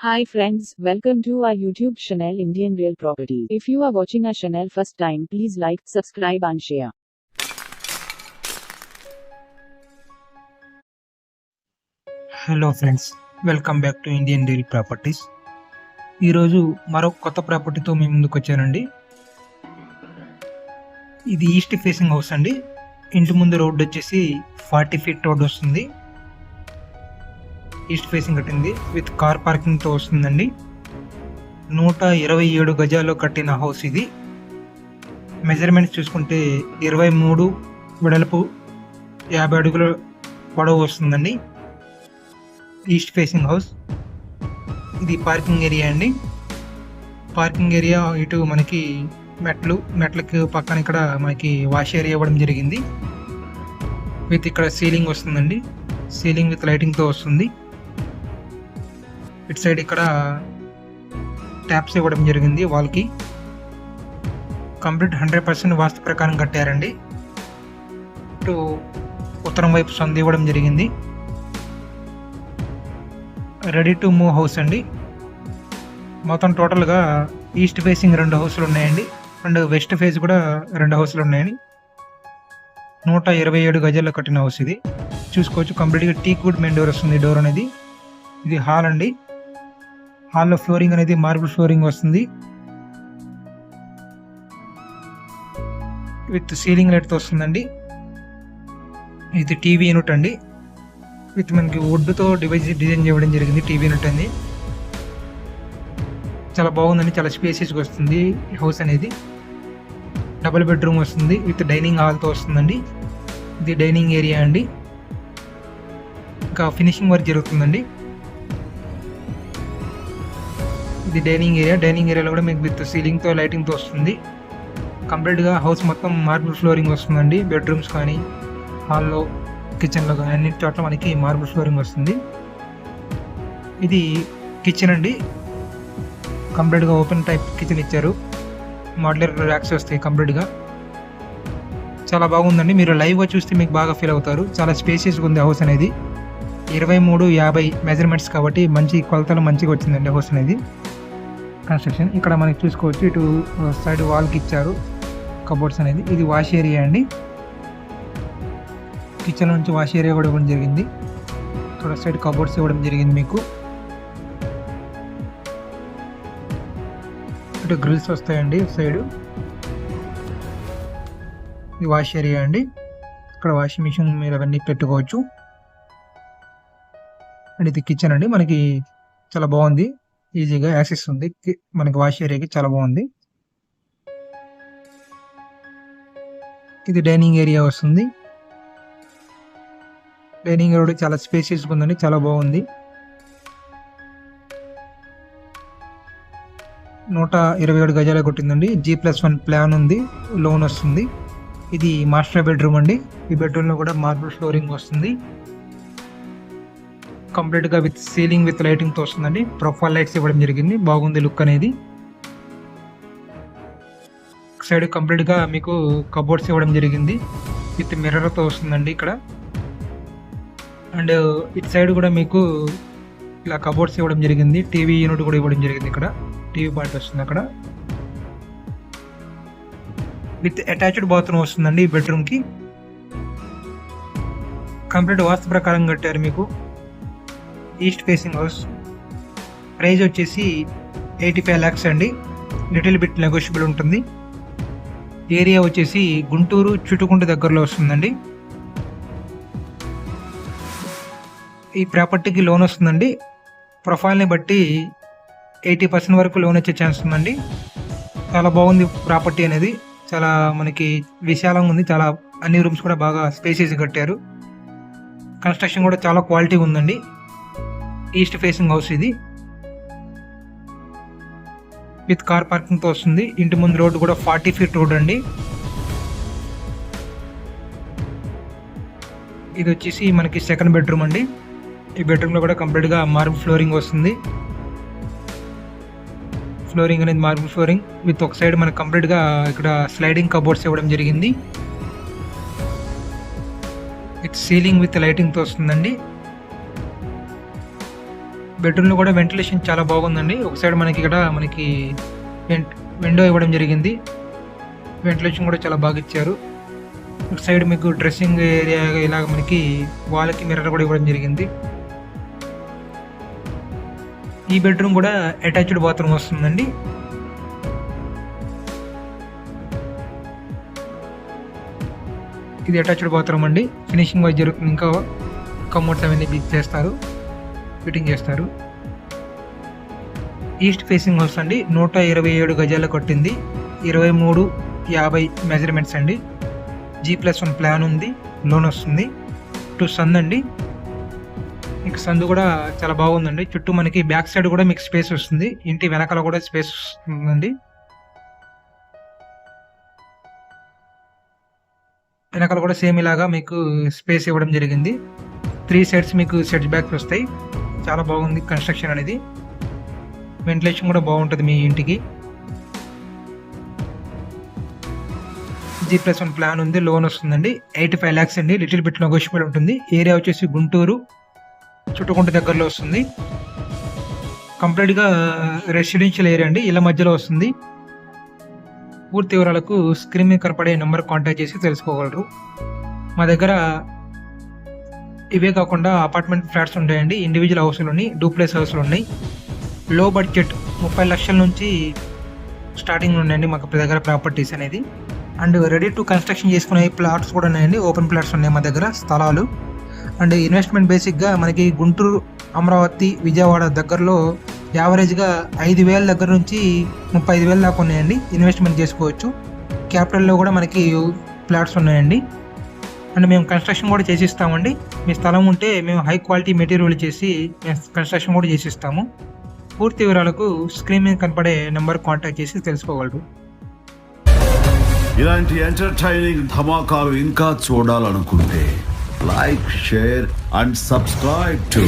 Hi friends, welcome to our YouTube channel Indian Real Property. If you are watching our channel first time, please like, subscribe and share. Hello friends welcome back to Indian deal properties ఈరోజు మరో కొత్త ప్రాపర్టీతో మీ ముందుకు వచ్చానండి ఇది east facing house అండి ఇంటి ముందు road వచ్చేసి ఫార్టీ ఫీట్ రోడ్ వస్తుంది ఈస్ట్ ఫేసింగ్ కట్టింది. విత్ కార్ పార్కింగ్తో వస్తుందండి. నూట ఇరవై ఏడు గజాల్లో కట్టిన హౌస్ ఇది. మెజర్మెంట్స్ చూసుకుంటే ఇరవై మూడు వెడల్పు యాభై అడుగుల పొడవు వస్తుందండి. East facing house. ఇది పార్కింగ్ ఏరియా అండి. పార్కింగ్ ఏరియా ఇటు మనకి మెట్లు మెట్లకి పక్కన ఇక్కడ మనకి వాష్ ఏరియా ఇవ్వడం జరిగింది. విత్ ఇక్కడ సీలింగ్ వస్తుందండి. సీలింగ్ విత్ లైటింగ్తో వస్తుంది. ఇటు సైడ్ ఇక్కడ ట్యాప్స్ ఇవ్వడం జరిగింది వాల్కి కంప్లీట్ హండ్రెడ్ పర్సెంట్ వాస్తు ప్రకారం కట్టారండి. ఇటు ఉత్తరం వైపు సంది ఇవ్వడం జరిగింది. రెడీ టు మూవ్ హౌస్ అండి. మొత్తం టోటల్గా ఈస్ట్ ఫేసింగ్ రెండు హౌస్లు ఉన్నాయండి. అండ్ వెస్ట్ ఫేస్ కూడా రెండు హౌస్లు ఉన్నాయండి. నూట ఇరవై ఏడు గజాల్లో కట్టిన హౌస్ ఇది. చూసుకోవచ్చు కంప్లీట్గా టీ గుడ్ మెయిన్ డోర్ వస్తుంది డోర్ అనేది. ఇది హాల్ అండి. హాల్లో ఫ్లోరింగ్ అనేది మార్బుల్ ఫ్లోరింగ్ వస్తుంది. విత్ సీలింగ్ లైట్తో వస్తుందండి. ఇది టీవీ యూనిట్ అండి. విత్ మనకి వుడ్తో డివైజ్ డిజైన్ చేయడం జరిగింది టీవీ యూనిట్ అండి. చాలా బాగుందండి. చాలా స్పేసెస్గా వస్తుంది హౌస్ అనేది. డబుల్ బెడ్రూమ్ వస్తుంది. విత్ డైనింగ్ హాల్తో వస్తుందండి. ఇది డైనింగ్ ఏరియా అండి. ఇంకా ఫినిషింగ్ వర్క్ జరుగుతుందండి. ఇది డైనింగ్ ఏరియా డైనింగ్ ఏరియాలో కూడా మీకు విత్ సీలింగ్తో లైటింగ్తో వస్తుంది. కంప్లీట్గా హౌస్ మొత్తం మార్బుల్ ఫ్లోరింగ్ వస్తుందండి. బెడ్రూమ్స్ కానీ హాల్లో కిచెన్లో కానీ అన్ని చోట్ల మనకి మార్బుల్ ఫ్లోరింగ్ వస్తుంది. ఇది కిచెన్ అండి. కంప్లీట్గా ఓపెన్ టైప్ కిచెన్ ఇచ్చారు. మోడలర్ ర్యాక్స్ వస్తాయి కంప్లీట్గా చాలా బాగుందండి. మీరు లైవ్గా చూస్తే మీకు బాగా ఫీల్ అవుతారు. చాలా స్పేసియస్గా ఉంది హౌస్ అనేది. ఇరవై మూడు యాభై మెజర్మెంట్స్ కాబట్టి మంచి కొలతలు మంచిగా వచ్చిందండి హౌస్ అనేది. కన్స్ట్రక్షన్ ఇక్కడ మనకి చూసుకోవచ్చు ఇటు సైడ్ వాల్కి ఇచ్చారు కబోర్డ్స్ అనేది. ఇది వాష్ ఏరియా అండి. కిచెన్ నుంచి వాష్ ఏరియా కూడా ఇవ్వడం జరిగింది. ఇక్కడ సైడ్ కబోర్డ్స్ ఇవ్వడం జరిగింది మీకు. ఇటు గ్రిల్స్ వస్తాయండి సైడ్ ఇది వాష్ ఏరియా అండి. ఇక్కడ వాషింగ్ మిషన్ మీరు అవన్నీ పెట్టుకోవచ్చు. అండ్ ఇది కిచెన్ అండి. మనకి చాలా బాగుంది. ఈజీగా యాక్సెస్ ఉంది. మనకి వాష్ ఏరియాకి చాలా బాగుంది. ఇది డైనింగ్ ఏరియా వస్తుంది. డైనింగ్ ఏరియా చాలా స్పేసియస్ ఉందండి. చాలా బాగుంది. నూట ఇరవై ఏడు గజాలు కొట్టిందండి. జీ ప్లస్ వన్ ప్లాన్ ఉంది. లోన్ వస్తుంది. ఇది మాస్టర్ బెడ్రూమ్ అండి. ఈ బెడ్రూమ్లో కూడా మార్బుల్ ఫ్లోరింగ్ వస్తుంది. కంప్లీట్గా విత్ సీలింగ్ విత్ లైటింగ్తో వస్తుందండి ప్రొఫైల్ లైట్స్ ఇవ్వడం జరిగింది. బాగుంది లుక్ అనేది. సైడ్ కంప్లీట్గా మీకు కబోర్డ్స్ ఇవ్వడం జరిగింది. విత్ మిర్రర్తో వస్తుందండి ఇక్కడ. అండ్ ఇటు సైడ్ కూడా మీకు ఇలా కబోర్డ్స్ ఇవ్వడం జరిగింది. టీవీ యూనిట్ కూడా ఇవ్వడం జరిగింది ఇక్కడ. టీవీ పార్ట్ వస్తుంది అక్కడ. విత్ అటాచ్డ్ బాత్రూమ్ వస్తుందండి ఈ బెడ్రూమ్కి. కంప్లీట్ వాస్తు ప్రకారం కట్టారు మీకు. East facing house. ప్రైజ్ వచ్చేసి ఎయిటీ ఫైవ్ ల్యాక్స్ అండి. లిటిల్ బిట్ నెగోషియబుల్ ఉంటుంది. ఏరియా వచ్చేసి గుంటూరు చుట్టుకుంట దగ్గరలో వస్తుందండి. ఈ ప్రాపర్టీకి లోన్ వస్తుందండి. ప్రొఫైల్ని బట్టి ఎయిటీ పర్సెంట్ వరకు లోన్ వచ్చే ఛాన్స్ ఉందండి. చాలా బాగుంది ప్రాపర్టీ అనేది. చాలా మనకి విశాలంగా ఉంది. చాలా అన్ని రూమ్స్ కూడా బాగా స్పేసెస్ కట్టారు. కన్స్ట్రక్షన్ కూడా చాలా క్వాలిటీ ఉందండి. ఈస్ట్ ఫేసింగ్ హౌస్ ఇది. విత్ కార్ పార్కింగ్తో వస్తుంది. ఇంటి ముందు రోడ్డు కూడా ఫార్టీ ఫీట్ రోడ్ అండి. ఇది వచ్చేసి మనకి సెకండ్ బెడ్రూమ్ అండి. ఈ బెడ్రూమ్లో కూడా కంప్లీట్గా మార్బుల్ ఫ్లోరింగ్ వస్తుంది. ఫ్లోరింగ్ అనేది మార్బుల్ ఫ్లోరింగ్ విత్ ఒక సైడ్ మనకి కంప్లీట్గా ఇక్కడ స్లైడింగ్ కబోర్డ్స్ ఇవ్వడం జరిగింది. ఇట్ సీలింగ్ విత్ లైటింగ్తో వస్తుందండి. బెడ్రూమ్లో కూడా వెంటిలేషన్ చాలా బాగుందండి. ఒక సైడ్ మనకి ఇక్కడ మనకి విండో ఇవ్వడం జరిగింది. వెంటిలేషన్ కూడా చాలా బాగా ఇచ్చారు. ఒక సైడ్ మీకు డ్రెస్సింగ్ ఏరియా ఇలాగ మనకి వాళ్ళకి మిర్రర్ కూడా ఇవ్వడం జరిగింది. ఈ బెడ్రూమ్ కూడా అటాచ్డ్ బాత్రూమ్ వస్తుందండి. ఇది అటాచ్డ్ బాత్రూమ్ అండి. ఫినిషింగ్ వైజ్ జరుగుతుంది. ఇంకా కమోడ్స్ అవన్నీ బిగ్ చేస్తారు. ఫిట్టింగ్ చేస్తారు. ఈస్ట్ ఫేసింగ్ హౌస్ అండి. నూట ఇరవై ఏడు గజాలు కొట్టింది. ఇరవై మూడు యాభై మెజర్మెంట్స్ అండి. జీ ప్లస్ వన్ ప్లాన్ ఉంది. లోన్ వస్తుంది. టు సంద్ అండి. మీకు సందు కూడా చాలా బాగుందండి. చుట్టూ మనకి బ్యాక్ సైడ్ కూడా మీకు స్పేస్ వస్తుంది. ఇంటి వెనకాల కూడా స్పేస్ వస్తుందండి. వెనకాల కూడా సేమ్ ఇలాగా మీకు స్పేస్ ఇవ్వడం జరిగింది. త్రీ సైడ్స్ మీకు సెట్ బ్యాక్స్ వస్తాయి. చాలా బాగుంది కన్స్ట్రక్షన్ అనేది. వెంటిలేషన్ కూడా బాగుంటుంది మీ ఇంటికి. జీ ప్లస్ వన్ ప్లాన్ ఉంది లోన్ వస్తుందండి. ఎయిటీ ఫైవ్ ల్యాక్స్ అండి లిటిల్ బిట్ నెగోషియబుల్ ఉంటుంది. ఏరియా వచ్చేసి గుంటూరు చుట్టుకుంట దగ్గరలో వస్తుంది. కంప్లీట్గా రెసిడెన్షియల్ ఏరియా అండి ఇళ్ళ మధ్యలో వస్తుంది. పూర్తి వివరాలకు స్క్రీన్ మీద కనపడే నెంబర్ కాంటాక్ట్ చేసి తెలుసుకోగలరు. మా దగ్గర ఇవే కాకుండా అపార్ట్మెంట్ ఫ్లాట్స్ ఉంటాయండి ఇండివిజువల్ హౌస్లు ఉన్నాయి డూప్లెస్ హౌస్లు ఉన్నాయి. లో బడ్జెట్ ముప్పై లక్షల నుంచి స్టార్టింగ్ ఉన్నాయండి మాకు దగ్గర ప్రాపర్టీస్ అనేది. అండ్ రెడీ టు కన్స్ట్రక్షన్ చేసుకునే ప్లాట్స్ కూడా ఉన్నాయండి ఓపెన్ ప్లాట్స్ ఉన్నాయి మా దగ్గర స్థలాలు. అండ్ ఇన్వెస్ట్మెంట్ బేసిక్గా మనకి గుంటూరు అమరావతి విజయవాడ దగ్గరలో యావరేజ్గా ఐదు వేల దగ్గర నుంచి ముప్పై ఐదు వేల దాకా ఉన్నాయండి. ఇన్వెస్ట్మెంట్ చేసుకోవచ్చు. క్యాపిటల్లో కూడా మనకి ప్లాట్స్ ఉన్నాయండి. అండ్ మేము కన్స్ట్రక్షన్ కూడా చేసిస్తామండి. మీ స్థలం ఉంటే మేము హై క్వాలిటీ మెటీరియల్ చేసి మేము కన్స్ట్రక్షన్ కూడా చేసిస్తాము. పూర్తి వివరాలకు స్క్రీన్ మీద కనపడే నెంబర్ కాంటాక్ట్ చేసి తెలుసుకోగలరు. ఇలాంటి ఎంటర్టైనింగ్ ధమాకాలు ఇంకా చూడాలనుకుంటే like share and subscribe to